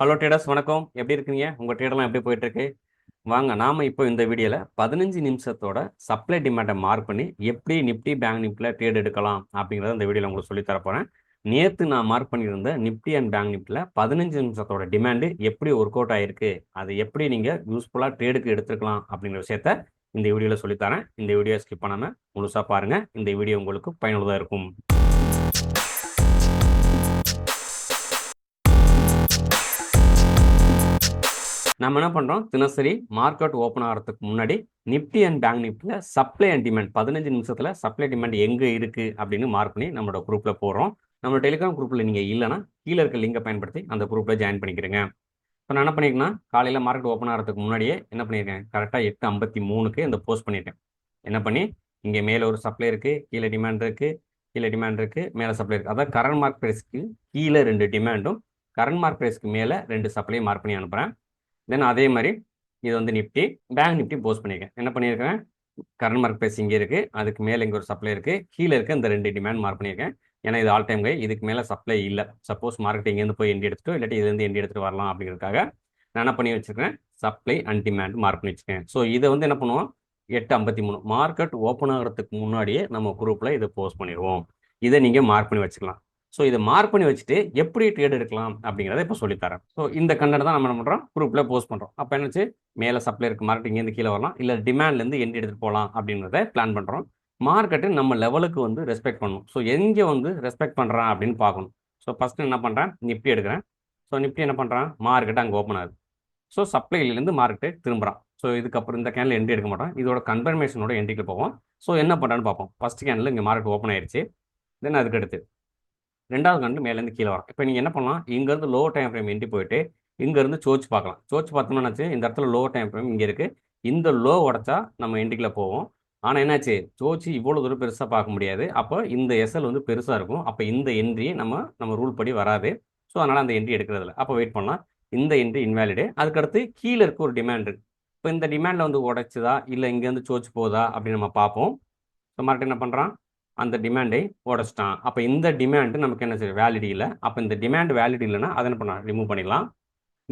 Hello traders வணக்கம். எப்படி இருக்கீங்க? உங்கள் ட்ரேடெல்லாம் எப்படி போயிட்டுருக்கு? வாங்க நாம் இப்போ இந்த வீடியோவில் பதினஞ்சு நிமிஷத்தோட சப்ளை டிமாண்டை மார்க் பண்ணி எப்படி நிப்டி பேங்க் நிப்டியில் ட்ரேட் எடுக்கலாம் அப்படிங்கிறத இந்த வீடியோவில் உங்களுக்கு சொல்லித் தரப்போகிறேன் நேற்று நான் மார்க் பண்ணியிருந்த நிப்டி அண்ட் பேங்க் நிப்டியில் பதினஞ்சு நிமிஷத்தோட டிமாண்டு எப்படி ஒர்க் அவுட் ஆயிருக்கு? அது எப்படி நீங்கள் யூஸ்ஃபுல்லாக ட்ரேடுக்கு எடுத்துருக்கலாம் அப்படிங்கிற விஷயத்த இந்த வீடியோவில் சொல்லித்தரேன் இந்த வீடியோ ஸ்கிப் பண்ணாமல் முழுசாக பாருங்கள் இந்த வீடியோ உங்களுக்கு பயனுள்ளதாக இருக்கும். நம்ம என்ன பண்ணுறோம் தினசரி மார்க்கெட் ஓப்பன் ஆகிறதுக்கு முன்னாடி நிப்டி அண்ட் பேங்க் நிப்டியில் சப்ளை அண்ட் டிமாண்ட் பதினஞ்சு நிமிஷத்தில் சப்ளை டிமாண்ட் எங்கே இருக்குது அப்படின்னு மார்க் பண்ணி நம்மளோட குரூப்பில் போகிறோம் நம்ம டெலிகிராம் குரூப்பில் நீங்கள் இல்லைனா கீழே இருக்க லிங்கை பயன்படுத்தி அந்த குரூப்பில் ஜாயின் பண்ணிக்கிறேங்க இப்போ நான் என்ன பண்ணியிருக்கேன்னா காலையில் மார்க்கெட் ஓப்பன் ஆகிறதுக்கு முன்னாடியே என்ன பண்ணியிருக்கேன் கரெக்டாக எட்டு ஐம்பத்தி மூணுக்கு இந்த போஸ்ட் பண்ணியிருக்கேன் என்ன பண்ணி இங்கே மேலே ஒரு சப்ளை இருக்குது கீழே டிமாண்ட் இருக்குது கீழே டிமாண்ட் இருக்குது மேலே சப்ளை இருக்குது அதான் கரண்ட் மார்க் ப்ரைஸ்க்கு கீழே ரெண்டு டிமாண்டும் கரண்ட் மார்க் ப்ரைஸ்க்கு மேலே ரெண்டு சப்ளையும் மார்க் பண்ணி அனுப்புகிறேன் தென் அதே மாதிரி இது வந்து நிஃப்டி பேங்க் நிஃப்டி போஸ்ட் பண்ணியிருக்கேன் என்ன பண்ணியிருக்கேன் கரண்ட் மார்க் ப்ரைஸ் இங்கே இருக்குது அதுக்கு மேலே இங்கே ஒரு சப்ளை இருக்குது கீழே இருக்க இந்த ரெண்டு டிமாண்ட் மார்க் பண்ணியிருக்கேன் ஏன்னா இது ஆல் டைம் கை இதுக்கு மேலே சப்ளை இல்லை. சப்போஸ் மார்க்கெட் இங்கேருந்து போய் எண்டி எடுத்துட்டு இல்லாட்டி இதுலேருந்து எண்டி எடுத்துகிட்டு வரலாம் அப்படிங்கிறதுக்காக நான் என்ன பண்ணி வச்சிருக்கேன்? சப்ளை அண்ட் டிமாண்ட் மார்க் பண்ணி வச்சுருக்கேன். ஸோ இதை வந்து என்ன பண்ணுவோம்? எட்டு ஐம்பத்தி மூணு. மார்க்கெட் ஓப்பன் ஆகிறதுக்கு முன்னாடியே நம்ம குரூப்பில் இதை போஸ்ட் பண்ணிடுவோம். இதை நீங்கள் மார்க் பண்ணி வச்சுக்கலாம். ஸோ இதை மார்க் பண்ணி வச்சுட்டு எப்படி ட்ரேட் எடுக்கலாம் அப்படிங்கிறத இப்போ சொல்லித்தரேன். ஸோ இந்த கண்டென்ட் தான் நம்ம என்ன பண்ணுறோம் குரூப்பில் போஸ்ட் பண்ணுறோம் அப்போ என்னச்சு மேலே சப்ளை இருக்கு மார்க்கெட் இங்கேருந்து கீழே வரலாம். இல்லை டிமாண்ட்லேருந்து எண்டி எடுத்துகிட்டு போகலாம் அப்படிங்கிறத பிளான் பண்ணுறோம் மார்க்கெட்டு நம்ம லெவலுக்கு வந்து ரெஸ்பெக்ட் பண்ணணும். ஸோ எங்கே வந்து ரெஸ்பெக்ட் பண்ணுறான் அப்படின்னு பார்க்கணும். ஸோ ஃபஸ்ட்டு என்ன பண்ணுறேன் நிஃப்டி எடுக்கிறேன். ஸோ நிப்டி என்ன பண்ணுறான் மார்க்கெட் அங்கே ஓப்பன் ஆகுது. ஸோ சப்ளைலேருந்து மார்க்கெட்டு திரும்புகிறான் ஸோ இதுக்கப்புறம் இந்த கேனில் எண்டி எடுக்க மாட்டோம். இதோட கன்ஃபர்மேஷனோட எண்டிக்கு போவோம். ஸோ என்ன பண்ணுறான்னு பார்ப்போம். ஃபஸ்ட் கேனில் இங்கே மார்க்கெட் ஓப்பன் ஆயிடுச்சு தென் அதுக்கு அடுத்து ரெண்டாவது கண்டு மேலேருந்து கீழே வரும் இப்போ நீங்கள் என்ன பண்ணலாம்? இங்கேருந்து லோ டைம் ஃப்ரேம் எண்டி போயிட்டு இங்கேருந்து சோச்சு பார்க்கலாம். சோச்சு பார்த்தோம்னாச்சு இந்த இடத்துல லோ டைம் ஃப்ரேம் இங்கே இருக்குது இந்த லோ உடச்சா நம்ம எண்டிக்கில் போவோம். ஆனால் என்னாச்சு? சோச்சு இவ்வளோ தூரம் பெருசாக பார்க்க முடியாது. அப்போ இந்த எஸ்எல் வந்து பெருசாக இருக்கும். அப்போ இந்த என்ட்ரி நம்ம நம்ம ரூல் படி வராது. ஸோ அதனால் அந்த என்ட்ரி எடுக்கிறதில்ல. அப்போ வெயிட் பண்ணலாம். இந்த என்ட்ரி இன்வேலிடு அதுக்கடுத்து கீழே இருக்க ஒரு டிமாண்ட் இருக்குது இப்போ இந்த டிமாண்டில் வந்து உடைச்சுதா? இல்லை இங்கேருந்து சோச்சு போதா அப்படின்னு நம்ம பார்ப்போம். ஸோ மறுபடியும் என்ன பண்ணுறான் அந்த டிமாண்டை உடச்சிட்டான் அப்போ இந்த டிமாண்டு நமக்கு என்ன செய்யும்? வேலிடி இல்லை. அப்போ இந்த டிமாண்ட் வேலிடி இல்லைன்னா அதை என்ன பண்ணலாம்? ரிமூவ் பண்ணிடலாம்.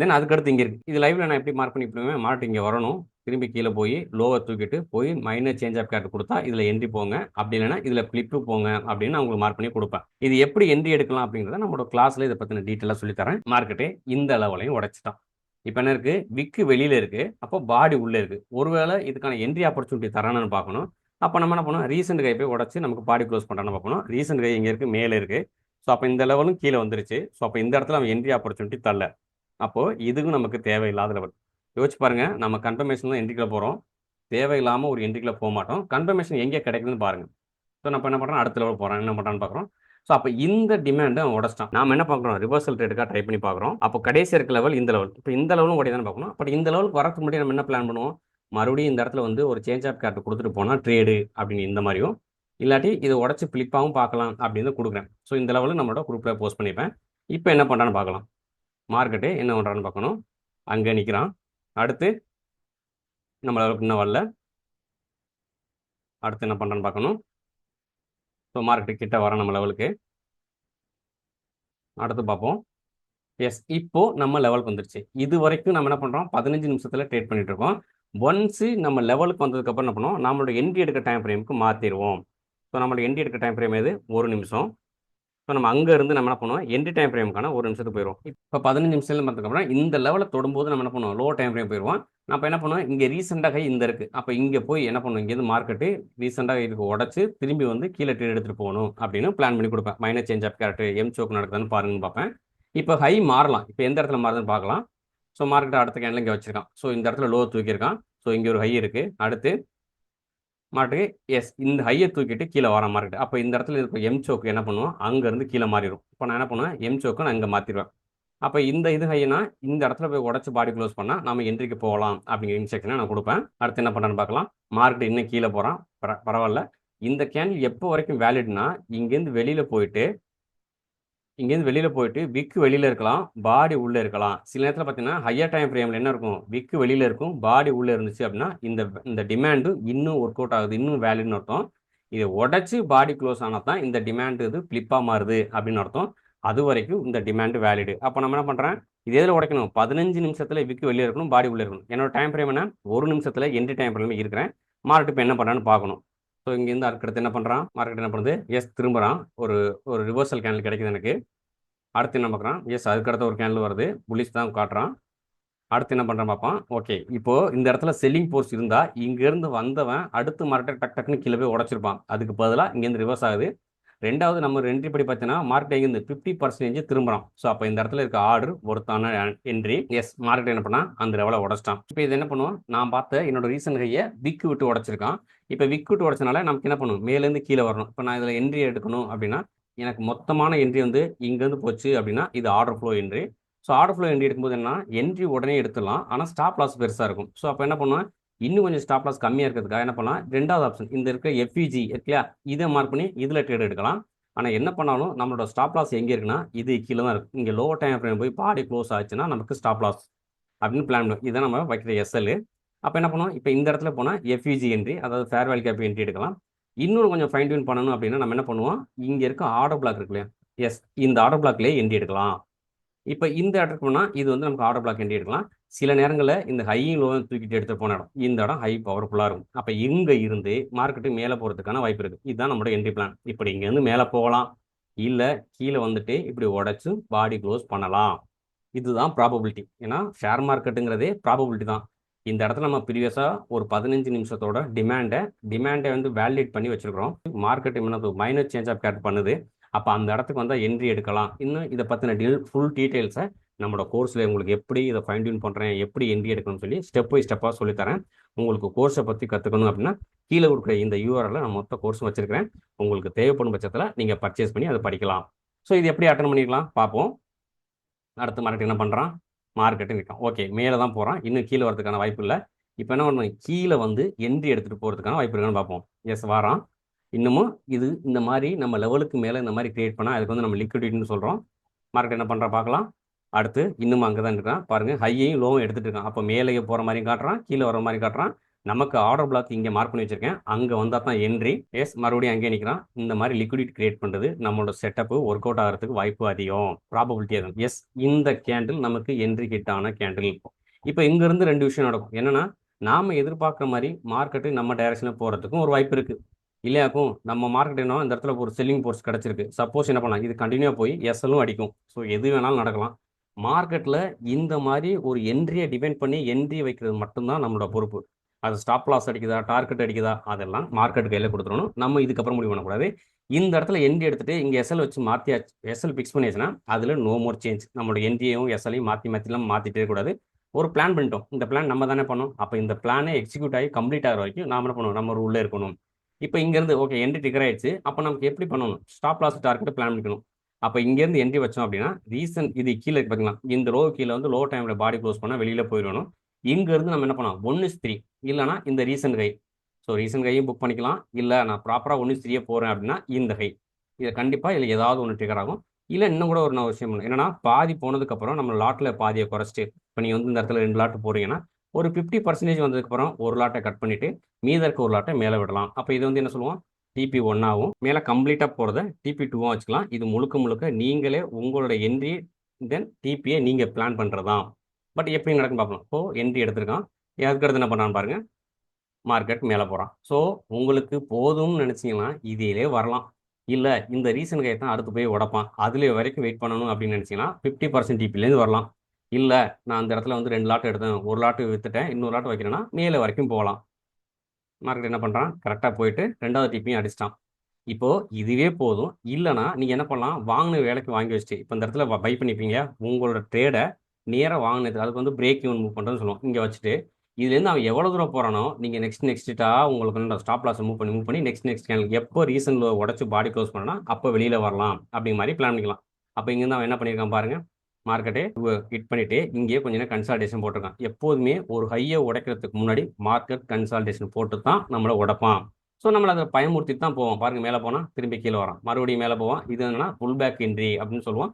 தென் அதுக்கடுத்து இங்கே இருக்குது இது லைவில் நான் எப்படி மார்க் பண்ணி போடுவேன் மார்க்கெட் இங்கே வரணும். திரும்பி கீழே போய் லோவை தூக்கிட்டு போய் மைனர் சேஞ்ச் ஆஃப் கேரக்டர் கொடுத்தா இதில் என்ட்ரி போங்க. அப்படி இல்லைன்னா இதில் ஃப்ளிப்பு போங்க அப்படின்னு நான் உங்களுக்கு மார்க் பண்ணி கொடுப்பேன். இது எப்படி என்ட்ரி எடுக்கலாம் அப்படிங்கிறத நம்மளோட கிளாஸில் இதை பற்றின டீட்டெயிலாக சொல்லித்தரேன் மார்க்கெட்டே இந்த அளவுலையும் உடைச்சிட்டான். இப்போ என்ன இருக்குது விக்கு வெளியில் இருக்குது அப்போ பாடி உள்ளே இருக்குது ஒருவேளை இதுக்கான என்ட்ரி ஆப்பர்ச்சுனிட்டி தரானு பார்க்கணும். அப்போ நம்ம என்ன பண்ணுவோம்? ரீசெண்ட் கை போய் உடச்சி நமக்கு பாடி க்ளோஸ் பண்ணுறான்னு பார்க்கணும் ரீசெண்ட் கை இங்கே இருக்குது மேலே இருக்குது ஸோ அப்போ இந்த லெவலும் கீழே வந்துருச்சு. ஸோ அப்போ இந்த இடத்துல அவன் என்ட்ரி ஆப்பர்ச்சுனிட்டி தரல. அப்போது இதுவும் நமக்கு தேவையில்லாத லெவல் யோசிச்சு பாருங்கள் நம்ம கன்ஃபர்மேஷன் தான் என்ட்ரிக்கில் போகிறோம் தேவையில்லாமல் ஒரு என்ட்ரிக்கில் போக மாட்டோம். கன்ஃபர்மேஷன் எங்கே கிடைக்குதுன்னு பாருங்கள் ஸோ நம்ம என்ன பண்ணுறோம் அடுத்த லெவல் போகிறோம் என்ன பண்ணுறான்னு பார்க்குறோம். ஸோ அப்போ இந்த டிமாண்டை அவன் உடச்சிட்டான். நம்ம என்ன பார்க்குறோம்? ரிவர்சல் ரேட்டுக்காக ட்ரை பண்ணி பார்க்குறோம். அப்போ கடைசி இருக்க லெவல் இந்த லெவல் இப்போ இந்த லெவலும் உடையதான் பார்க்கணும். அப்போ இந்த லெவலுக்கு வரதுக்கு முன்னாடி நம்ம என்ன பிளான் பண்ணுவோம்? மறுபடியும் இந்த இடத்துல வந்து ஒரு சேஞ்ச் ஆஃப் கேரக்டர் கொடுத்துட்டு போனால் ட்ரேடு அப்படின்னு இந்த மாதிரியும். இல்லாட்டி இதை உடச்சி ஃப்ளிப்பாகவும் பார்க்கலாம் அப்படின்னு கொடுக்குறேன். ஸோ இந்த லெவலில் நம்மளோட குரூப்பில் போஸ்ட் பண்ணிப்பேன். இப்போ என்ன பண்ணுறான்னு பார்க்கலாம். மார்க்கெட்டு என்ன பண்ணுறான்னு பார்க்கணும். அங்கே நிற்கிறான் அடுத்து நம்ம லெவலுக்கு இன்னும் வரல. அடுத்து என்ன பண்ணுறான்னு பார்க்கணும். ஸோ மார்க்கெட்டு கிட்ட வரோம் நம்ம லெவலுக்கு அடுத்து பார்ப்போம். எஸ் இப்போ நம்ம லெவலுக்கு வந்துருச்சு. இது வரைக்கும் நம்ம என்ன பண்ணுறோம் பதினஞ்சு நிமிஷத்தில் ட்ரேட் பண்ணிட்டு இருக்கோம். ஒன்ஸு நம்ம லெவலுக்கு வந்ததுக்கப்புறம் என்ன பண்ணுவோம்? நம்மளோட என்ட்ரி எடுக்க டைம் ஃப்ரேமுக்கு மாற்றிடுவோம் ஸோ நம்மளோட என்ட்ரி எடுக்க டைம் ஃப்ரேம் எது? ஒரு நிமிஷம். ஸோ நம்ம அங்கே இருந்து நம்ம என்ன பண்ணுவோம்? என்ட்ரி டைம் ஃப்ரேமுக்கான ஒரு நிமிஷத்துக்கு போயிடுவோம். இப்போ பதினஞ்சு நிமிஷத்தில் பார்த்ததுக்கப்புறம் இந்த லெவலில் தொடும்போது நம்ம என்ன பண்ணுவோம்? லோ டைம் ஃப்ரேம் போயிடுவோம். நம்ம என்ன பண்ணுவோம் இங்கே ரீசெண்டாக இந்த இருக்குது அப்போ இங்கே போய் என்ன பண்ணுவோம் இங்கேருந்து மார்க்கெட்டு ரீசெண்டாக இதுக்கு உடச்சி திரும்பி வந்து கீழே ட்ரேட் எடுத்துகிட்டு போகணும் அப்படின்னு பிளான் பண்ணி கொடுப்பேன். மைனஸ் சேஞ்ச் ஆஃப் கேரக்டர் எம் சோக்கு நடக்குதுன்னு பாருங்கன்னு பார்ப்பேன். இப்போ ஹை மாறலாம். இப்போ எந்த இடத்துல மாறுதுன்னு பார்க்கலாம். ஸோ மார்க்கெட் அடுத்த கேனில் இங்கே வச்சிருக்கான். ஸோ இந்த இடத்துல லோ தூக்கியிருக்கான். ஸோ இங்கே ஒரு ஹை இருக்குது அடுத்து மார்க்கெட்டு எஸ் இந்த ஹையை தூக்கிட்டு கீழே வர மார்க்கெட் அப்போ இந்த இடத்துல இருக்க எம் சோக்கு என்ன பண்ணுவோம் அங்கேருந்து கீழே மாறிடும் இப்போ நான் என்ன பண்ணுவேன்? எம் சோக்கு நான் இங்கே மாற்றிடுவேன் அப்போ இந்த இது ஹைனா இந்த இடத்துல போய் உடச்சி பாடி க்ளோஸ் பண்ணால் நம்ம என்ட்ரிக்கு போகலாம் அப்படிங்கிற இன்ஸ்ட்ரக்ஷனை நான் கொடுப்பேன். அடுத்து என்ன பண்ணுறேன்னு பார்க்கலாம். மார்க்கெட் இன்னும் கீழே போகிறான் பரவாயில்ல. இந்த கேண்டில் எப்போ வரைக்கும் வேலிட்னா இங்கேருந்து வெளியில் போயிட்டு இங்கேருந்து வெளியில் போயிட்டு விக்கு வெளியில் இருக்கலாம் பாடி உள்ளே இருக்கலாம். சில நேரத்தில் பார்த்தீங்கன்னா ஹையர் டைம் ஃப்ரேமில் என்ன இருக்கும்? விக்கு வெளியில் இருக்கும் பாடி உள்ளே இருந்துச்சு அப்படின்னா இந்த இந்த டிமாண்டு இன்னும் ஒர்க் அவுட் ஆகுது இன்னும் வேல்யூன்னு அர்த்தம். இதை உடச்சி பாடி க்ளோஸ் ஆனால் தான் இந்த டிமாண்டு இது ஃப்ளிப்பாக மாறுது அப்படின்னு அர்த்தம். அது வரைக்கும் இந்த டிமாண்டு வேலிடு அப்போ நம்ம என்ன பண்ணுறேன் இது எதில் உடைக்கணும். பதினஞ்சு நிமிஷத்தில் விக்கு வெளியே இருக்கணும் பாடி உள்ளே இருக்கணும். என்னோட டைம் ஃப்ரேம் என்ன? ஒரு நிமிஷத்தில் என்ட்ரி டைம் ஃப்ரேம் இருக்கிறேன். மார்க்கெட் இப்போ என்ன பண்ணான்னு பார்க்கணும். ஸோ இங்கேருந்து அடுத்து என்ன பண்ணுறான் மார்க்கெட் என்ன பண்ணுறது எஸ் திரும்புகிறான் ஒரு ஒரு ரிவர்சல் கேண்டில் கிடைக்குது எனக்கு. அடுத்து என்ன பார்க்குறான்? எஸ் அதுக்கடுத்த ஒரு கேண்டில் வருது. புலிஸ் தான் காட்டுறான். அடுத்து என்ன பண்ணுறான் பார்ப்பான்? ஓகே இப்போது இந்த இடத்துல செல்லிங் போர்ஸ் இருந்தால் இங்கேருந்து வந்தவன் அடுத்து மார்க்கெட் டக் டக்குன்னு கீழே போய் உடச்சிருப்பான். அதுக்கு பதிலாக இங்கேருந்து ரிவர்ஸ் ஆகுது. ரெண்டாவது நம்ம என்ட்ரி படி பார்த்தீங்கன்னா மார்க்கெட் இருந்து ஃபிஃப்டி பர்சன்டேஜ் திரும்புறோம் ஸோ அப்போ இந்த இடத்துல இருக்க ஆர்டர் ஒருத்தான என்ட்ரி எஸ் மார்க்கெட் என்ன பண்ணா அந்த லெவலை உடச்சிட்டான். இப்போ இது என்ன பண்ணுவோம் நான் பார்த்த என்னோட ரீசன் கையை விக்கு விட்டு உடச்சிருக்கான். இப்போ விக்கு விட்டு உடச்சனால நமக்கு என்ன பண்ணும்? மேலேருந்து கீழே வரணும். இப்போ நான் இதில் என்ட்ரி எடுக்கணும் அப்படின்னா எனக்கு மொத்தமான என்ட்ரி வந்து இங்கேருந்து போச்சு அப்படின்னா இது order flow entry so order flow entry எடுக்கும்போது என்ன என்ட்ரி உடனே எடுத்துடலாம். ஆனால் ஸ்டாப் லாஸ் பெருசாக இருக்கும். ஸோ அப்போ என்ன பண்ணுவேன்? இன்னும் கொஞ்சம் ஸ்டாப் லாஸ் கம்மியாக இருக்கிறதுக்காக என்ன பண்ணலாம்? ரெண்டாவது ஆப்ஷன் இந்த இருக்க எஃப்இஜி இல்லையா இதை மார்க் பண்ணி இதில் ட்ரேட் எடுக்கலாம். ஆனால் என்ன பண்ணாலும் நம்மளோட ஸ்டாப் லாஸ் எங்கே இருக்குன்னா இது கீழே தான் இருக்குது இங்கே லோ டைம் ஃப்ரேம் போய் பாடி க்ளோஸ் ஆச்சுன்னா நமக்கு ஸ்டாப் லாஸ் அப்படின்னு பிளான் பண்ணுவோம் இதை நம்ம வைக்கிற எஸ்எல் அப்போ என்ன பண்ணுவோம் இப்போ இந்த இடத்துல போனால் எஃப்இஜி என்ட்ரி அதாவது ஃபேர்வெல் கேப் என்ட்ரி எடுக்கலாம். இன்னொரு கொஞ்சம் ஃபைன் டியூன் பண்ணணும் அப்படின்னா நம்ம என்ன பண்ணுவோம்? இங்கே இருக்க ஆர்டர் பிளாக் இருக்கு இல்லையா? எஸ் இந்த ஆர்டர் பிளாக்லேயே என்ட்ரி எடுக்கலாம். இப்போ இந்த இடத்துக்கு போனால் இது வந்து நமக்கு ஆர்டர் பிளாக் என்ட்ரி எடுக்கலாம். சில நேரங்களில் இந்த ஹையும் லோவும் தூக்கிட்டு எடுத்து போன இடம். இந்த இடம் ஹை பவர்ஃபுல்லாக இருக்கும். அப்போ இங்கே இருந்து மார்க்கெட்டு மேலே போகிறதுக்கான வாய்ப்பு இருக்குது இதுதான் நம்மளோட என்ட்ரி பிளான் இப்படி இங்கேருந்து மேலே போகலாம். இல்லை கீழே வந்துட்டு இப்படி உடச்சி பாடி க்ளோஸ் பண்ணலாம். இதுதான் ப்ராபபிலிட்டி ஏன்னா ஷேர் மார்க்கெட்டுங்கிறதே ப்ராபபிலிட்டி தான். இந்த இடத்துல நம்ம ப்ரீவியஸாக ஒரு பதினஞ்சு நிமிஷத்தோட டிமாண்டை டிமாண்டை வந்து வேலிடேட் பண்ணி வச்சுருக்கிறோம். மார்க்கெட் என்ன மைனர் சேஞ்ச் ஆஃப் கேட் பண்ணுது. அப்போ அந்த இடத்துக்கு வந்தால் என்ட்ரி எடுக்கலாம். இன்னும் இதை பற்றின டீல் ஃபுல் டீட்டெயில்ஸை நம்மளோட கோர்ஸில் உங்களுக்கு எப்படி இதை ஃபைன் டியூன் பண்ணுறேன் எப்படி என்ட்ரி எடுக்கணும்னு சொல்லி ஸ்டெப் பை ஸ்டெப்பாக சொல்லித்தரேன். உங்களுக்கு கோர்ஸை பற்றி கற்றுக்கணும் அப்படின்னா கீழே கொடுக்குற இந்த யூஆரில் நான் மொத்த கோர்ஸும் வச்சிருக்கிறேன். உங்களுக்கு தேவைப்படும் பட்சத்தில் நீங்கள் பர்ச்சேஸ் பண்ணி அதை படிக்கலாம். ஸோ இது எப்படி அட்டன் பண்ணிக்கலாம் பார்ப்போம். அடுத்து மார்க்கெட் என்ன பண்ணுறான் மார்க்கெட்டு நிற்கும் ஓகே மேலே தான் போகிறான் இன்னும் கீழே வரதுக்கான வாய்ப்பு இல்லை. இப்போ என்ன பண்ணணும்? கீழே வந்து என்ட்ரி எடுத்துகிட்டு போகிறதுக்கான வாய்ப்பு இருக்கான்னு பார்ப்போம். எஸ் வாரான். இன்னமும் இது இந்த மாதிரி நம்ம லெவலுக்கு மேலே இந்த மாதிரி கிரியேட் பண்ணால் அதுக்கு வந்து நம்ம லிக்விடிட்டின்னு சொல்கிறோம் மார்க்கெட் என்ன பண்ணுறா பார்க்கலாம். அடுத்து இன்னும் அங்கே தான் இருக்கான் பாருங்கள் ஹையையும் லோவும் எடுத்துகிட்டு இருக்கான். அப்போ மேலேயே போகிற மாதிரியும் காட்டுறான் கீழே வர மாதிரி காட்டுறான். நமக்கு ஆர்டர் பிளாக் இங்கே மார்க் பண்ணி வச்சிருக்கேன். அங்கே வந்தால் தான் என்ட்ரி எஸ் மறுபடியும் அங்கே நிற்கிறான் இந்த மாதிரி லிக்விடிட்டி கிரியேட் பண்ணுறது நம்மளோட செட்டப் ஒர்க் அவுட் ஆகிறதுக்கு வாய்ப்பு அதிகம். ப்ராபபிலிட்டி அதிகம். எஸ் இந்த கேண்டில் நமக்கு என்ட்ரி கிட்டான கேண்டில் இருக்கும் இப்போ. இங்கேருந்து ரெண்டு விஷயம் நடக்கும். என்னென்னா நாம் எதிர்பார்க்குற மாதிரி மார்க்கெட்டு நம்ம டைரக்ஷனில் போகிறதுக்கும் ஒரு வாய்ப்பு இருக்குது இல்லையாக்கும் நம்ம மார்க்கெட் என்ன இந்த இடத்துல ஒரு செல்லிங் போர்ஸ் கிடச்சிருக்கு. சப்போஸ் என்ன பண்ணலாம்? இது கண்டினியூவாக போய் எஸ்எல்லும் அடிக்கும். ஸோ எது வேணாலும் நடக்கலாம். மார்க்கெட்டில் இந்த மாதிரி ஒரு என்ட்ரியை டிபெண்ட் பண்ணி என்ட்ரி வைக்கிறது மட்டும்தான் நம்மளோட பொறுப்பு. அது ஸ்டாப் லாஸ் அடிக்குதா டார்கெட் அடிக்குதா அதெல்லாம் மார்க்கெட் கையில் கொடுத்துடணும். நம்ம இதுக்கப்புறம் முடிவு பண்ணக்கூடாது. இந்த இடத்துல என்ட்ரி எடுத்துட்டு இங்கே எஸ்எல் வச்சு மாற்றியாச்சு எஸ்எல் ஃபிக்ஸ் பண்ணியாச்சுன்னா அதில் நோ மோர் சேஞ்ச் நம்மளோட என்ட்ரியையும் எஸ்எல்லையும் மாற்றி மாற்றிலாம் மாற்றிட்டே கூடாது. ஒரு பிளான் பண்ணிட்டோம். இந்த பிளான் நம்ம தானே பண்ணோம். அப்போ இந்த பிளானே எக்ஸிக்யூட் ஆகி கம்ப்ளீட் ஆகிற வரைக்கும் நாம் என்ன பண்ணுவோம் நம்ம ஒரு உள்ளே இருக்கணும். இப்போ இங்கேருந்து ஓகே என்ட்ரி டிகர் ஆயிடுச்சு. அப்போ நமக்கு எப்படி பண்ணணும்? ஸ்டாப் லாஸ் டார்கெட் பிளான் பண்ணிக்கணும். அப்போ இங்கேருந்து என்ட்ரி வச்சோம் அப்படின்னா ரீசன் இது கீழே பார்த்தீங்களா இந்த ரோ கீழே வந்து லோ டைமில் பாடி க்ளோஸ் பண்ணால் வெளியில் போயிடணும். இங்கேருந்து நம்ம என்ன பண்ணலாம் ஒன்று த்ரீ இல்லைனா இந்த ரீசன்ட் கை. ஸோ ரீசன்ட் ஹையும் புக் பண்ணிக்கலாம். இல்லை நான் ப்ராப்பராக ஒன்று த்ரீயே போகிறேன் அப்படின்னா இந்த கை. இதை கண்டிப்பாக இதில் ஏதாவது ஒன்று ட்ரிகர் ஆகும். இல்லை இன்னும் கூட ஒரு நான் விஷயம் பண்ணணும் என்னன்னா பாதி போனதுக்கப்புறம் நம்ம லாட்டில் பாதியை குறைச்சிட்டு இப்போ நீங்கள் வந்து இந்த இடத்துல ரெண்டு லாட்டு போகிறீங்கன்னா ஒரு ஃபிஃப்டி பர்சன்டேஜ் வந்ததுக்கப்புறம் ஒரு லாட்டை கட் பண்ணிவிட்டு மீத இருக்க ஒரு லாட்டை மேலே விடலாம். அப்போ இது வந்து என்ன சொல்லுவோம்? டிபி ஒன்னாகவும் மேலே கம்ப்ளீட்டாக போகிறத டிபி டூவாக வச்சுக்கலாம். இது முழுக்க முழுக்க நீங்களே உங்களோட என்ட்ரி தென் டிபியை நீங்கள் பிளான் பண்ணுறது பட் எப்படி நடக்கும் பார்க்கலாம் ஸோ என்ட்ரி எடுத்திருக்கான். அதுக்கடுத்து என்ன பண்ணான்னு பாருங்கள் மார்க்கெட் மேலே போகிறான் ஸோ உங்களுக்கு போதும்னு நினச்சிங்கன்னா இதிலே வரலாம். இல்லை இந்த ரீசன் கை தான் அடுத்து போய் உடப்பான். அதில் வரைக்கும் வெயிட் பண்ணணும் அப்படின்னு நினச்சிங்கன்னா ஃபிஃப்டி பர்சன்ட் டிபிலேருந்து வரலாம். இல்லை நான் அந்த இடத்துல வந்து ரெண்டு லாட்டு எடுத்தேன். ஒரு லாட்டு விற்றுட்டேன் இன்னொரு லாட் வைக்கிறேன்னா மேலே வரைக்கும் போகலாம். மார்க்கெட் என்ன பண்ணுறான் கரெக்டாக போயிட்டு ரெண்டாவது டிப்பியும் அடிச்சிட்டான். இப்போது இதுவே போதும். இல்லைனா நீங்கள் என்ன பண்ணலாம்? வாங்கின வேலைக்கு வாங்கி வச்சுட்டு இப்போ இந்த இடத்துல பை பண்ணிப்பீங்க. உங்களோட ட்ரேடை நேராக வாங்கினது அதுக்கு வந்து பிரேக் யூன் மூவ் பண்ணுறதுன்னு சொல்லுவோம். இங்கே வச்சுட்டு இதுலேருந்து அவன் எவ்வளோ தூரம் போகிறானோ நீங்கள் நெக்ஸ்ட் நெக்ஸ்ட்டாக உங்களுக்கு வந்து ஸ்டாப் லாஸ் மூவ் பண்ணி மூவ் பண்ணி நெக்ஸ்ட் நெக்ஸ்ட் சேனல் எப்போ ரீசனில் உடச்சி பாடி க்ளோஸ் பண்ணனா அப்போ வெளியில் வரலாம். அப்படிங்கிற மாதிரி பிளான் பண்ணிக்கலாம். அப்போ இங்கேருந்து அவன் என்ன பண்ணியிருக்கான் பாருங்கள் மார்க்கெட்டை ஹிட் பண்ணிட்டு இங்கேயே கொஞ்சம் நேரம் கன்சால்டேஷன் போட்டிருக்கான். எப்போதுமே ஒரு ஹையை உடைக்கிறதுக்கு முன்னாடி மார்க்கெட் கன்சால்டேஷன் போட்டு தான் நம்மளை உடைப்பான். ஸோ நம்மளை அதை பயமுறுத்தி தான் போவோம் பாருங்க மேலே போனால் திரும்பி கீழே வரோம் மறுபடியும் மேலே போவோம் இது என்னன்னா புல் பேக் என்ட்ரி அப்படின்னு சொல்லுவோம்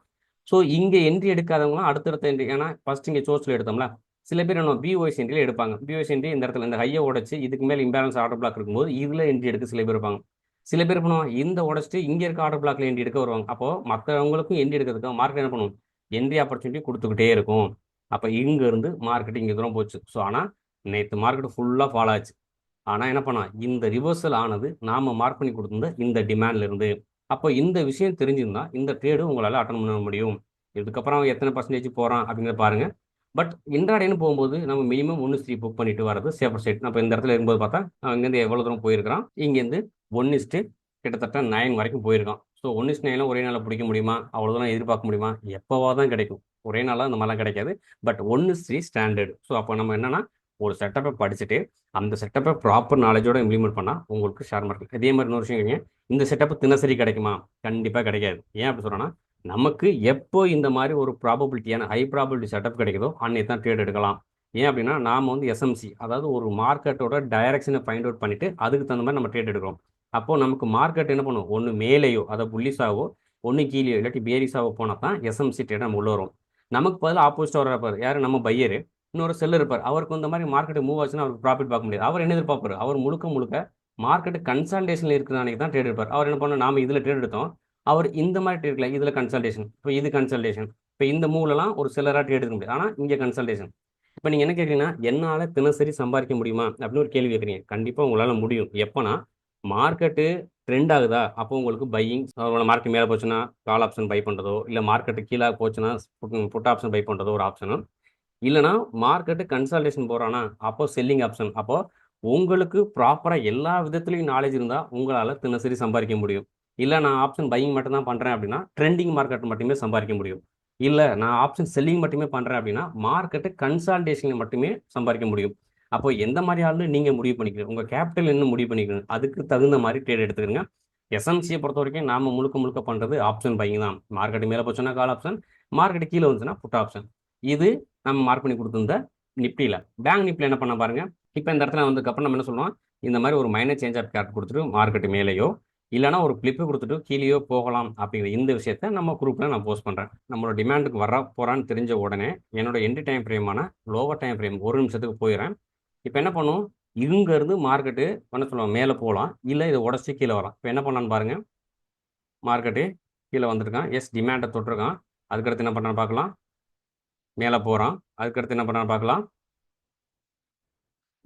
ஸோ இங்கே என்ட்ரி எடுக்காதவங்க அடுத்தடுத்த என்ட்ரி ஏன்னா ஃபர்ஸ்ட் இங்கே சோர்ஸில் எடுத்தோம்ல. சில பேர் என்ன பிஓஎஸ் என்ட்ரியில் எடுப்பாங்க. பிஓஎஸ் என்ட்ரி இந்த இடத்துல இந்த ஹையை உடச்சி இதுக்கு மேலே இம்பேலன்ஸ் ஆர்டர் பிளாக் இருக்கும்போது இதில் என்ட்ரி எடுக்க சில பேர் இருப்பாங்க. சில பேர் பண்ணுவாங்க இந்த உடச்சிட்டு இங்கே இருக்க ஆர்டர் பிளாக்ல என்ட்ரி எடுக்க வருவாங்க. அப்போ மற்றவங்களுக்கும் என்ட்ரி எடுக்கிறதுக்கு மார்க்கெட் என்ன பண்ணுவோம் என்ட்ரி ஆப்பர்ச்சுனிட்டி கொடுத்துக்கிட்டே இருக்கும். அப்போ இங்கேருந்து மார்க்கெட் இங்கே தூரம் போச்சு. ஸோ ஆனால் நேற்று மார்க்கெட் ஃபுல்லாக ஃபாலோ ஆச்சு. ஆனால் என்ன பண்ணா இந்த ரிவர்சல் ஆனது நாம் மார்க் பண்ணி கொடுத்துருந்த இந்த டிமாண்ட்லேருந்து அப்போ இந்த விஷயம் தெரிஞ்சிருந்தா இந்த ட்ரேடும் உங்களால் அட்டன் பண்ண முடியும். இதுக்கப்புறம் எத்தனை பர்சன்டேஜ் போகிறான் அப்படிங்கிறத பாருங்கள் பட் இன்ட்ராடேன்னு போகும்போது நம்ம மினிமம் ஒன்று த்ரீ புக் பண்ணிட்டு வர்றது சேஃபர் சைட் நம்ம இந்த இடத்துல இருக்கும்போது பார்த்தா அவன் இங்கேருந்து எவ்வளோ தூரம் போயிருக்கிறான்? இங்கேருந்து ஒன் இஸ்ட்டு கிட்டத்தட்ட நைன் வரைக்கும் போயிருக்கான். ஸோ ஒன்று இஸ்ட் ஒரே நாளில் பிடிக்க முடியுமா? அவ்வளோ எதிர்பார்க்க முடியுமா? எப்போவா தான் கிடைக்கும். ஒரே நாளாக அந்த மாதிரிலாம் கிடைக்காது. பட் ஒன்று ஸ்ரீ த்ரீ ஸோ அப்போ நம்ம என்னென்னா ஒரு செட்டப்பை படிச்சுட்டு அந்த செட்டப்பை ப்ராப்பர் நாலேஜோட இம்ப்ளிமெண்ட் பண்ணால் உங்களுக்கு ஷேர் மார்க்கெட் இதே மாதிரி இன்னொரு விஷயம் கேக்குறீங்க, இந்த செட்டப் தினசரி கிடைக்குமா? கண்டிப்பாக கிடைக்காது. ஏன் அப்படி சொல்கிறேன்னா நமக்கு எப்போ இந்த மாதிரி ஒரு ப்ராபபிலிட்டியான ஹை ப்ராபபிலிட்டி செட்டப் கிடைக்குதோ அன்னைக்கு தான் ட்ரேட் எடுக்கலாம். ஏன் அப்படின்னா நாம் வந்து எஸ்எம்சி அதாவது ஒரு மார்க்கெட்டோட டைரக்ஷனை ஃபைண்ட் அவுட் பண்ணிவிட்டு அதுக்கு தகுந்த மாதிரி நம்ம ட்ரேட் எடுக்கிறோம். அப்போ நமக்கு மார்க்கெட் என்ன பண்ணும்? ஒன்று மேலேயோ அதை புள்ளிஸாவோ ஒன்று கீழேயோ இல்லாட்டி பேரிஸாவோ போனால் தான் எஸ்எம்சி ட்ரேட் நம்ம உள்ள வரும் நமக்கு பதில் ஆப்போசிட்டாக இருப்பார் யார்? நம்ம பையரு இன்னொரு செல்லர் இருப்பார். அவருக்கு இந்த மாதிரி மார்க்கெட் மூவ் ஆச்சுன்னா அவருக்கு ப்ராஃபிட் பார்க்க முடியாது. அவர் என்ன எதிர்பார்ப்பார்? அவர் முழுக்க முழுக்க மார்க்கெட் கன்சல்டேஷனில் இருக்கிற அன்னைக்கு தான் ட்ரேட் எடுப்பார். அவர் என்ன பண்ணணும்? நாம் இதில் ட்ரேட் எடுத்தோம். அவர் இந்த மாதிரி ட்ரேட் எடுக்கல இதில் கன்சல்டேஷன் இப்போ இது கன்சல்டேஷன் இப்போ இந்த மூவ்லலாம் ஒரு செல்லராக ட்ரேட் எடுக்க முடியாது. ஆனால் இங்கே கன்சல்டேஷன் இப்போ நீங்கள் என்ன கேட்குறீங்கன்னா என்னால் தினசரி சம்பாதிக்க முடியுமா? அப்படின்னு ஒரு கேள்வி கேட்குறீங்க கண்டிப்பாக உங்களால் முடியும். எப்போனா மார்க்கெட்டு ட்ரெண்ட் ஆகுதா? அப்போ உங்களுக்கு பையிங் மார்க்கெட் மேலே போச்சுன்னா கால் ஆப்ஷன் பை பண்ணுறதோ இல்லை மார்க்கெட்டு கீழே போச்சுன்னா புட் ஆப்ஷன் பை பண்ணுறதோ ஒரு ஆப்ஷனும் இல்லைனா மார்க்கெட்டு கன்சல்டேஷன் போகிறானா அப்போ செல்லிங் ஆப்ஷன் அப்போ உங்களுக்கு ப்ராப்பராக எல்லா விதத்துலையும் நாலேஜ் இருந்தால் உங்களால் தினசரி சம்பாதிக்க முடியும். இல்லை நான் ஆப்ஷன் பையிங் மட்டும் தான் பண்ணுறேன் அப்படின்னா ட்ரெண்டிங் மார்க்கெட் மட்டுமே சம்பாதிக்க முடியும். இல்லை நான் ஆப்ஷன் செல்லிங் மட்டுமே பண்ணுறேன் அப்படின்னா மார்க்கெட்டு கன்சால்டேஷனில் மட்டுமே சம்பாதிக்க முடியும். அப்போ எந்த மாதிரி ஆளு நீங்கள் முடிவு பண்ணிக்கிறீங்க. உங்கள் கேபிட்டல் என்ன முடிவு பண்ணிக்கணும் அதுக்கு தகுந்த மாதிரி ட்ரேட் எடுத்துக்கிறங்க எஸ்எம்சியை பொறுத்த வரைக்கும் நாம முழுக்க முழுக்க பண்ணுறது ஆப்ஷன் பையிங் தான். மார்க்கெட் மேலே போச்சுன்னா கால் ஆப்ஷன் மார்க்கெட் கீழே வந்துச்சுன்னா புட் ஆப்ஷன் இது நம்ம மார்க் பண்ணி கொடுத்துருந்த நிப்டியில் பேங்க் நிப்டியில் என்ன பண்ண பாருங்க. இப்போ இந்த இடத்துல வந்ததுக்கப்புறம் நம்ம என்ன சொல்லுவோம்? இந்த மாதிரி ஒரு மைனர் சேஞ்ச் ஆஃப் கேரட் கொடுத்துட்டு மார்க்கெட் மேலேயோ இல்லைனா ஒரு கிளிப்பு கொடுத்துட்டு கீழேயோ போகலாம் அப்படிங்கிற இந்த விஷயத்த நம்ம குரூப்பில் நான் போஸ்ட் பண்ணுறேன் நம்மளோட டிமாண்டுக்கு வர போகிறான்னு தெரிஞ்ச உடனே என்னோட எண்டு டைம் ஃப்ரேமான லோவர் டைம் ஃப்ரேம் ஒரு நிமிஷத்துக்கு போயிடுறேன். இப்போ என்ன பண்ணும்? இங்கேருந்து மார்க்கெட்டு என்ன சொல்லுவோம் மேலே போகலாம். இல்லை இதை உடச்சி கீழே வரலாம். இப்போ என்ன பண்ணான்னு பாருங்கள் மார்க்கெட்டு கீழே வந்திருக்கான். எஸ் டிமாண்டை தொட்டிருக்கான். அதுக்கடுத்து என்ன பண்ணான்னு பார்க்கலாம். மேலே போகிறான் அதுக்கடுத்து என்ன பண்ணான்னு பார்க்கலாம்.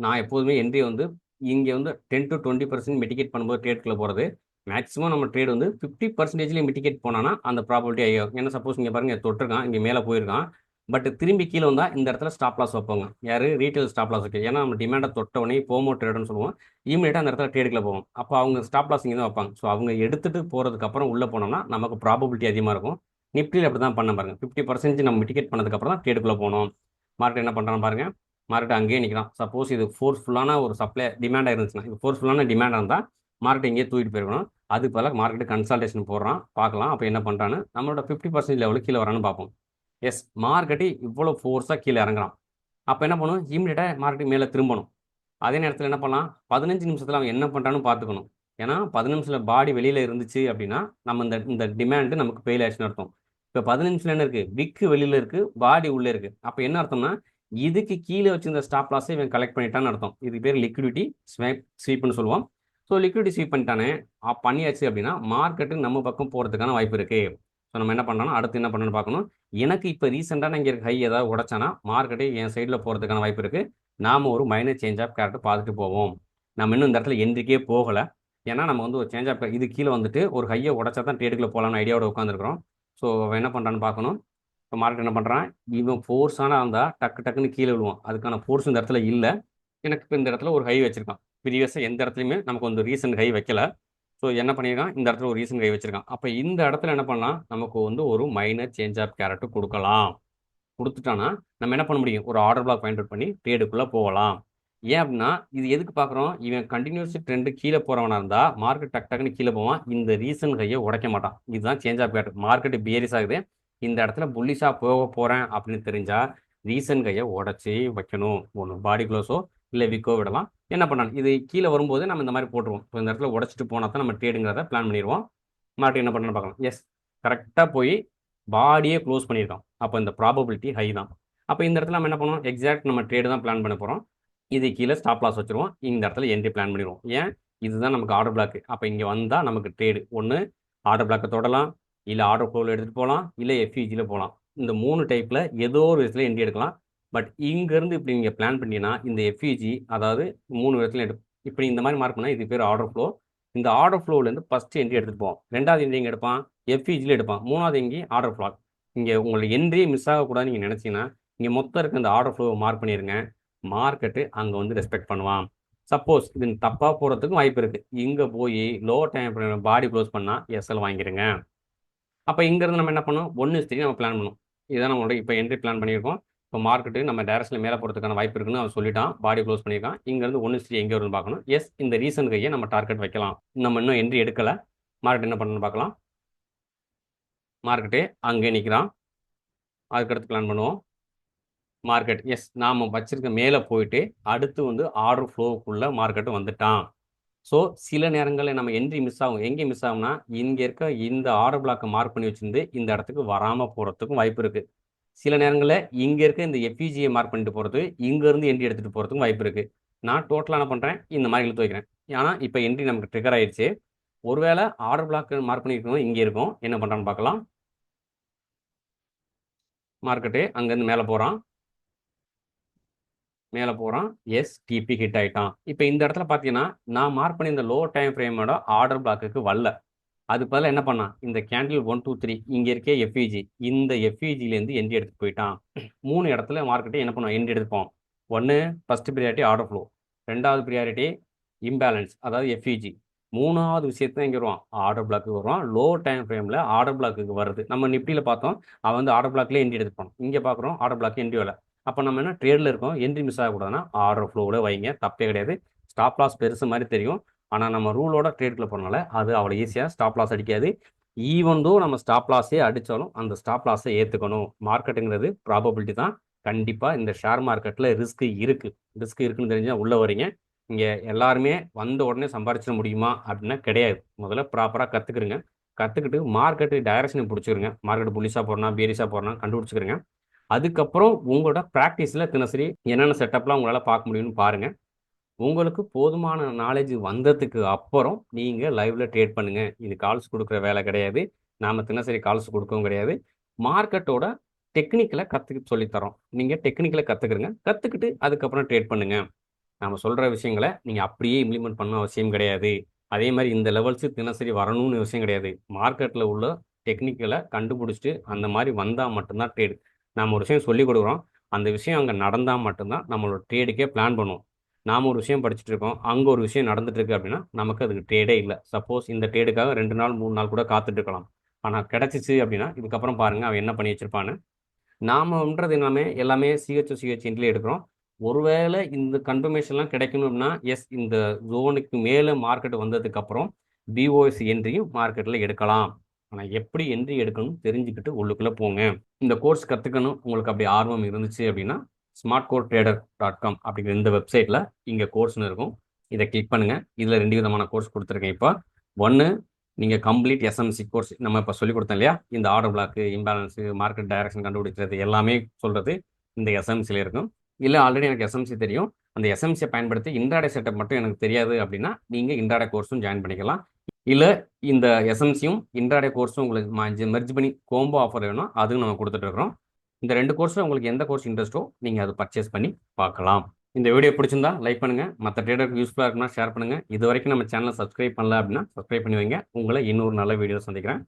நான் எப்போதுமே என்ட்ரி வந்து இங்கே வந்து ten to twenty percent mitigate பண்ணும்போது ட்ரேட்குள்ளே போகிறது மேக்ஸிமம் நம்ம ட்ரேட் வந்து ஃபிஃப்டி பர்சன்டேஜ்லேயும் மிட்டிகேட் போனான்னா அந்த ப்ராபர்ட்டி ஆகும் ஏன்னா சப்போஸ் இங்கே பாருங்கள் தொட்டிருக்கான். இங்கே மேலே போயிருக்கான். பட் திரும்பி கீழே வந்தால் இந்த இடத்துல ஸ்டாப் லாஸ் வைப்போங்க. யார்? ரீட்டைல் ஸ்டாப் லாஸ் வைக்க ஏன்னா நம்ம டிமாண்டை தொட்டவொடனே போமோ ட்ரேடுன்னு சொல்லுவோம். இமீடியட்டாக அந்த இடத்துல ட்ரேடுக்கில் போவோம். அப்போ அவங்க ஸ்டாப் லாஸ் இங்கே தான் வைப்பாங்க. ஸோ அவங்க எடுத்துகிட்டு போகிறதுக்கப்புறம் உள்ளே போனோம்னா நமக்கு ப்ராபபிலிட்டி அதிகமாக இருக்கும். நிப்டியில் அப்படி தான் பண்ண பாருங்க. ஃபிஃப்டி பர்சன்டேஜ் நம்ம மிட்டிகேட் பண்ணதுக்கப்புறம் தான் ட்ரேடுக்குள்ளே போகணும் மார்க்கெட் என்ன பண்ணுறான் பாருங்கள் மார்க்கெட் அங்கேயே நிற்கலாம் சப்போஸ் இது ஃபோர்ஸ்ஃபுல்லான ஒரு சப்ளை டிமாண்டாக இருந்துச்சுன்னா இது ஃபோர்ஸ்ஃபுல்லான டிமாண்டாக இருந்தால் மார்க்கெட் இங்கேயே தூக்கிட்டு போயிருக்கணும். அதுக்கு பதிலாக மார்க்கெட் கன்சல்டேஷன் போடுறான். பார்க்கலாம். அப்போ என்ன பண்ணுறான்னு நம்மளோட ஃபிஃப்டி பர்சன்ட் லெவலுக்கு கீழே வரான்னு பார்ப்போம். எஸ் மார்க்கெட்டு இவ்வளோ ஃபோர்ஸாக கீழே இறங்குறான். அப்போ என்ன பண்ணணும் இமீடியட்டாக மார்க்கெட் மேலே திரும்பணும். அதே நேரத்தில் என்ன பண்ணலாம்? பதினஞ்சு நிமிஷத்தில் அவன் என்ன பண்ணுறான்னு பார்த்துக்கணும். ஏன்னா பதினஞ்சு நிமிஷத்தில் பாடி வெளியில் இருந்துச்சு அப்படின்னா நம்ம இந்த இந்த டிமாண்டு நமக்கு ஃபெயில் ஆச்சுன்னு அர்த்தம். இப்போ பதினஞ்சு நிமிஷத்தில் என்ன இருக்குது விக்கு வெளியில் இருக்குது பாடி உள்ளே இருக்குது அப்போ என்ன அர்த்தம்னா இதுக்கு கீழே வச்சிருந்த ஸ்டாப் லாஸை இவன் கலெக்ட் பண்ணிட்டான்னு அர்த்தம். இது பேர் லிக்விடிட்டி ஸ்வைப் ஸ்வீப்னு சொல்லுவோம். ஸோ லிக்விடிட்டி ஸ்வீப் பண்ணிட்டானே பண்ணியாச்சு அப்படின்னா மார்க்கெட்டு நம்ம பக்கம் போகிறதுக்கான வாய்ப்பு இருக்குது ஸோ நம்ம என்ன பண்ணணும் அடுத்து என்ன பண்ணணும்னு பார்க்கணும். எனக்கு இப்போ ரீசெண்டாக இங்கே இருக்க ஹை ஏதாவது உடச்சானா மார்க்கெட்டு என் சைடில் போகிறதுக்கான வாய்ப்பு இருக்குது நாம் ஒரு மைனர் சேஞ்ச் ஆஃப் கேரக்டர் பார்த்துட்டு போவோம். நம்ம இன்னும் இந்த இடத்துல எந்திரிக்கே போகலை. ஏன்னா நம்ம வந்து ஒரு சேஞ்ச் ஆஃப் இது கீழே வந்துட்டு ஒரு ஹையை உடச்சா தான் ட்ரேடுக்குள்ளே போகலான்னு ஐடியாவோட உட்காந்துருக்குறோம் ஸோ அவன் என்ன பண்ணுறான்னு பார்க்கணும். இப்போ மார்க்கெட் என்ன பண்ணுறான் இவன் ஃபோர்ஸான இருந்தால் டக்கு டக்குன்னு கீழே விழுவான். அதுக்கான ஃபோர்ஸ் இந்த இடத்துல இல்லை. எனக்கு இப்போ இந்த இடத்துல ஒரு ஹை வச்சிருக்கான். ப்ரீவியஸாக எந்த இடத்துலையுமே நமக்கு வந்து ரீசன்ட் ஹை வைக்கல. ஸோ என்ன பண்ணியிருக்கான் இந்த இடத்துல ஒரு ரீசன் கை வச்சிருக்கான். அப்போ இந்த இடத்துல என்ன பண்ணலாம்? நமக்கு வந்து ஒரு மைனர் சேஞ்ச் ஆஃப் கேரக்டர் கொடுக்கலாம். கொடுத்துட்டானா நம்ம என்ன பண்ண முடியும்? ஒரு ஆர்டர் பிளாக் ஃபைண்ட் அவுட் பண்ணி ட்ரேடுக்குள்ளே போகலாம். ஏன் அப்படின்னா இது எதுக்கு பார்க்குறோம்? இவன் கண்டினியூஸ் ட்ரெண்டு கீழே போகிறவனா இருந்தால் மார்க்கெட் டக் டக்குன்னு கீழே போவான். இந்த ரீசன் கையை உடைக்க மாட்டான். இதுதான் change of character market bearish ஆகுது. இந்த இடத்துல புல்லிஷாக போக போகிறேன் அப்படின்னு தெரிஞ்சால் ரீசன் கையை உடச்சி வைக்கணும். ஒன்று பாடி க்ளோஸோ இல்லை விக்கோ விடலாம். என்ன பண்ணலாம் இது கீழே வரும்போது நம்ம இந்த மாதிரி போட்டுருவோம். இப்போ இந்த இடத்துல உடச்சிட்டு போனால் தான் நம்ம ட்ரேடுங்கிறத பிளான் பண்ணிடுவோம். மார்க்கெட் என்ன பண்ணணும்னு பார்க்கலாம். எஸ் கரெக்டாக போய் பாடியே க்ளோஸ் பண்ணியிருக்கோம் அப்போ இந்த ப்ராபபிலிட்டி ஹை தான். அப்போ இந்த இடத்துல நம்ம என்ன பண்ணுவோம்? எக்ஸாக்ட் நம்ம ட்ரேடு தான் பிளான் பண்ண போகிறோம் இது கீழே ஸ்டாப் லாஸ் வச்சுருவோம். இந்த இடத்துல என்ட்ரி பிளான் பண்ணிடுவோம். ஏன்? இதுதான் நமக்கு ஆர்டர் பிளாக் அப்போ இங்கே வந்தால் நமக்கு ட்ரேடு ஒன்று ஆர்டர் பிளாக்கை தொடலாம். இல்லை ஆர்டர் ஃப்ளோவில் எடுத்துகிட்டு போகலாம் இல்லை எஃப்யூஜியில் போகலாம் இந்த மூணு டைப்பில் ஏதோ ஒரு விதத்தில் என்ட்ரி எடுக்கலாம். பட் இங்கேருந்து இப்படி நீங்கள் பிளான் பண்ணீங்கன்னா இந்த எஃப்இஜி அதாவது மூணு விதத்தில் எடு இப்படி இந்த மாதிரி மார்க் பண்ணால் இது பேர் ஆர்டர் ஃப்ளோ இந்த ஆர்டர் ஃப்ளோலேருந்து ஃபஸ்ட்டு என்ட்ரி எடுத்துகிட்டு போவோம். ரெண்டாவது என்ட்ரி எங்கே எடுப்பான்? எஃப்இஜியில் எடுப்பான். மூணாவது எங்கே ஆர்டர் ஃப்ளோ இங்கே உங்களுக்கு என்ட்ரியே மிஸ் ஆகக்கூடாதுன்னு நீங்கள் நினச்சிங்கன்னா இங்கே மொத்தம் இருக்க இந்த ஆர்டர் ஃப்ளோவை மார்க் பண்ணிடுங்க மார்க்கெட்டு அங்கே வந்து ரெஸ்பெக்ட் பண்ணுவான். சப்போஸ் இது தப்பாக போகிறதுக்கும் வாய்ப்பு இருக்குது இங்கே போய் லோ டைம் பாடி க்ளோஸ் பண்ணால் எஸ்எல் வாங்கிடுங்க அப்போ இங்கேருந்து நம்ம என்ன பண்ணோம் ஒன்று ஸ்திரி நம்ம பிளான் பண்ணோம் இதுதான் நம்மளோட இப்போ என்ட்ரி பிளான் பண்ணியிருக்கோம். இப்போ மார்க்கெட்டு நம்ம டேரக்ஷனில் மேலே போகிறதுக்கான வாய்ப்பு இருக்குன்னு அவன் சொல்லிட்டான். பாடி க்ளோஸ் பண்ணியிருக்கான். இங்கேருந்து ஒன்று ஸ்ரீ எங்கே வரும்னு பார்க்கணும். எஸ் இந்த ரீசன் கையை நம்ம டார்கெட் வைக்கலாம். நம்ம இன்னும் என்ட்ரி எடுக்கலை. மார்க்கெட் என்ன பண்ணணும்னு பார்க்கலாம். மார்க்கெட்டு அங்கே நிற்கிறான் அதுக்கடுத்து பிளான் பண்ணுவோம். மார்க்கெட் எஸ் நாம் வச்சிருக்க மேலே போயிட்டு அடுத்து வந்து ஆர்டர் ஃப்ளோவுக்குள்ளே மார்க்கெட்டு வந்துட்டான். ஸோ சில நேரங்களில் நம்ம என்ட்ரி மிஸ் ஆகும். எங்கே மிஸ் ஆகும்னா இங்கே இருக்க இந்த ஆர்டர் பிளாக்கை மார்க் பண்ணி வச்சுருந்து இந்த இடத்துக்கு வராமல் போகிறதுக்கும் வாய்ப்பு இருக்குது சில நேரங்களில் இங்கே இருக்க இந்த எஃப்இஜியை மார்க் பண்ணிட்டு போகிறது இங்கேருந்து என்ட்ரி எடுத்துகிட்டு போகிறதுக்கும் வாய்ப்பு இருக்குது நான் டோட்டலாக என்ன பண்ணுறேன் இந்த மாதிரி இழுத்து வைக்கிறேன். ஆனால் இப்போ என்ட்ரி நமக்கு ட்ரிகர் ஆயிடுச்சு. ஒருவேளை ஆர்டர் பிளாக் மார்க் பண்ணியிருக்கணும் இங்கே இருக்கும். என்ன பண்ணுறான்னு பார்க்கலாம். மார்க்கெட்டு அங்கேருந்து மேலே போகிறான் மேலே போகிறான் எஸ் டிபி ஹிட் ஆகிட்டான் இப்போ இந்த இடத்துல பார்த்தீங்கன்னா நான் மார்க் பண்ணியிருந்த லோ டைம் ஃப்ரேமோட ஆர்டர் பிளாக்குக்கு வரல. அது பதிலாக என்ன பண்ணான்? இந்த கேண்டில் ஒன் டூ த்ரீ இங்கே இருக்கே எஃப்இஜி இந்த எஃப்இஜிலேருந்து என்ட்ரி எடுத்து போயிட்டான். மூணு இடத்துல மார்க்கெட்டை என்ன பண்ணுவோம் என்ட்ரி எடுத்துப்போம் ஒன்று ஃபஸ்ட்டு ப்ரியாரிட்டி ஆர்டர் ஃப்ளோ ரெண்டாவது ப்ரியாரிட்டி இம்பேலன்ஸ் அதாவது எஃப்இஜி மூணாவது விஷயத்தை இங்கே வருவான்? ஆர்டர் பிளாக்கு வருவான். லோ டைம் ஃப்ரேமில் ஆர்டர் பிளாக்குக்கு வருது நம்ம நிப்டியில் பார்த்தோம் அவன் வந்து ஆர்டர் பிளாக்லேயே என்ட்ரி எடுத்துப்போம் இங்கே பார்க்குறோம் ஆர்டர் பிளாக் என்ட்ரி வரல. அப்போ நம்ம என்ன ட்ரேடில் இருக்கோம். என்ட்ரி மிஸ் ஆகக்கூடாதுன்னா ஆர்டர் ஃப்ளோவில் வைங்க. தப்பே கிடையாது. ஸ்டாப் லாஸ் பெருசு மாதிரி தெரியும். ஆனால் நம்ம ரூலோட ட்ரேட்ல போனால அது அவ்வளோ ஈஸியாக ஸ்டாப் லாஸ் அடிக்காது. ஈவன் தோ நம்ம ஸ்டாப் லாஸே அடித்தாலும் அந்த ஸ்டாப் லாஸை ஏற்றுக்கணும் மார்க்கெட்டுங்கிறது ப்ராபபிலிட்டி தான். கண்டிப்பாக இந்த ஷேர் மார்க்கெட்டில் ரிஸ்க் இருக்குது ரிஸ்க் இருக்குன்னு தெரிஞ்சால் உள்ளே வரீங்க இங்கே எல்லாருமே வந்த உடனே சம்பாரிச்சிட முடியுமா? அப்படின்னா கிடையாது. முதல்ல ப்ராப்பராக கற்றுக்குறங்க கற்றுக்கிட்டு மார்க்கெட்டு டைரக்ஷனை பிடிச்சிருங்க மார்க்கெட் புலிஸாக போடணும் பேரிஷாக போடணும் கண்டுபிடிச்சிக்கிறங்க அதுக்கப்புறம் உங்களோட ப்ராக்டிஸில் தினசரி என்னென்ன செட்டப்லாம் உங்களால் பார்க்க முடியும்னு பாருங்கள் உங்களுக்கு போதுமான நாலேஜ் வந்ததுக்கு அப்புறம் நீங்கள் லைவில் ட்ரேட் பண்ணுங்கள் இது கால்ஸ் கொடுக்குற வேலை கிடையாது. நாம் தினசரி கால்ஸ் கொடுக்கவும் கிடையாது. மார்க்கெட்டோட டெக்னிக்கலை கற்றுக்க சொல்லித்தரோம். நீங்கள் டெக்னிக்கலை கற்றுக்குறங்க கற்றுக்கிட்டு அதுக்கப்புறம் ட்ரேட் பண்ணுங்கள் நம்ம சொல்கிற விஷயங்களை நீங்கள் அப்படியே இம்ப்ளிமெண்ட் பண்ண அவசியம் கிடையாது. அதே மாதிரி இந்த லெவல்ஸு தினசரி வரணும்னு விஷயம் கிடையாது. மார்க்கெட்டில் உள்ள டெக்னிக்கலை கண்டுபிடிச்சிட்டு அந்த மாதிரி வந்தால் மட்டும்தான் ட்ரேடு நாம் ஒரு விஷயம் சொல்லிக் கொடுக்குறோம். அந்த விஷயம் அங்கே நடந்தால் மட்டும்தான் நம்மளோட ட்ரேடுக்கே பிளான் பண்ணுவோம். நாம் ஒரு விஷயம் படிச்சுட்டு இருக்கோம் அங்கே ஒரு விஷயம் நடந்துட்டு இருக்கு அப்படின்னா நமக்கு அதுக்கு ட்ரேடே இல்லை. சப்போஸ் இந்த ட்ரேடுக்காக ரெண்டு நாள் மூணு நாள் கூட காத்துட்டு இருக்கலாம் ஆனால் கிடச்சிச்சு அப்படின்னா இதுக்கப்புறம் பாருங்கள் அவன் என்ன பண்ணி வச்சிருப்பான்னு. நாமன்றது எல்லாமே எல்லாமே சிஹெச்ஓ சிஹெச்இன்லேயே எடுக்கிறோம். ஒருவேளை இந்த கன்ஃபர்மேஷன்லாம் கிடைக்கணும் அப்படின்னா எஸ் இந்த ஜோனுக்கு மேலே மார்க்கெட் வந்ததுக்கப்புறம் பிஓஎஸ் என்ட்ரியும் மார்க்கெட்டில் எடுக்கலாம். ஆனால் எப்படி என்ட்ரி எடுக்கணும் தெரிஞ்சுக்கிட்டு உள்ளுக்குள்ளே போங்க. இந்த கோர்ஸ் கற்றுக்கணும் உங்களுக்கு அப்படி ஆர்வம் இருந்துச்சு அப்படின்னா smart core trader dot com அப்படிங்கிற இந்த வெப்சைட்டில் இங்கே கோர்ஸ்னு இருக்கும். இதை கிளிக் பண்ணுங்கள் இதில் ரெண்டு விதமான கோர்ஸ் கொடுத்துருக்கேன் இப்போ. ஒன்று நீங்கள் கம்ப்ளீட் எஸ்எம்சி கோர்ஸ் நம்ம இப்போ சொல்லிக் கொடுத்தோம் இல்லையா? இந்த order block imbalance market direction கண்டுபிடிக்கிறது எல்லாமே சொல்கிறது இந்த எஸ்எம்சியில் இருக்கும். இல்லை ஆல்ரெடி எனக்கு எஸ்எம்சி தெரியும். அந்த எஸ்எம்சியை பயன்படுத்தி இன்ட்ராடே செட்டப் மட்டும் எனக்கு தெரியாது அப்படின்னா நீங்கள் இன்ட்ராடே கோர்ஸும் ஜாயின் பண்ணிக்கலாம். இல்லை இந்த எஸ்எம்சியும் இன்ட்ராடே கோர்ஸும் உங்களுக்கு மெர்ஜ் பண்ணி கோம்போ ஆஃபர் வேணும் அதுவும் நம்ம கொடுத்துட்ருக்குறோம் இந்த ரெண்டு கோர்ஸில் உங்களுக்கு எந்த கோர்ஸ் இன்ட்ரெஸ்ட்டோ நீங்கள் அதை பர்ச்சேஸ் பண்ணி பார்க்கலாம். இந்த வீடியோ பிடிச்சிருந்தா லைக் பண்ணுங்கள் மற்ற ட்ரேடருக்கு யூஸ்ஃபுல்லாக இருக்குன்னா ஷேர் பண்ணுங்கள் இது வரைக்கும் நம்ம சேனலை சப்ஸ்கிரைப் பண்ணல அப்படின்னா சப்ஸ்கிரைப் பண்ணி வைங்க. உங்களை இன்னொரு நல்ல வீடியோ சந்திக்கிறேன்.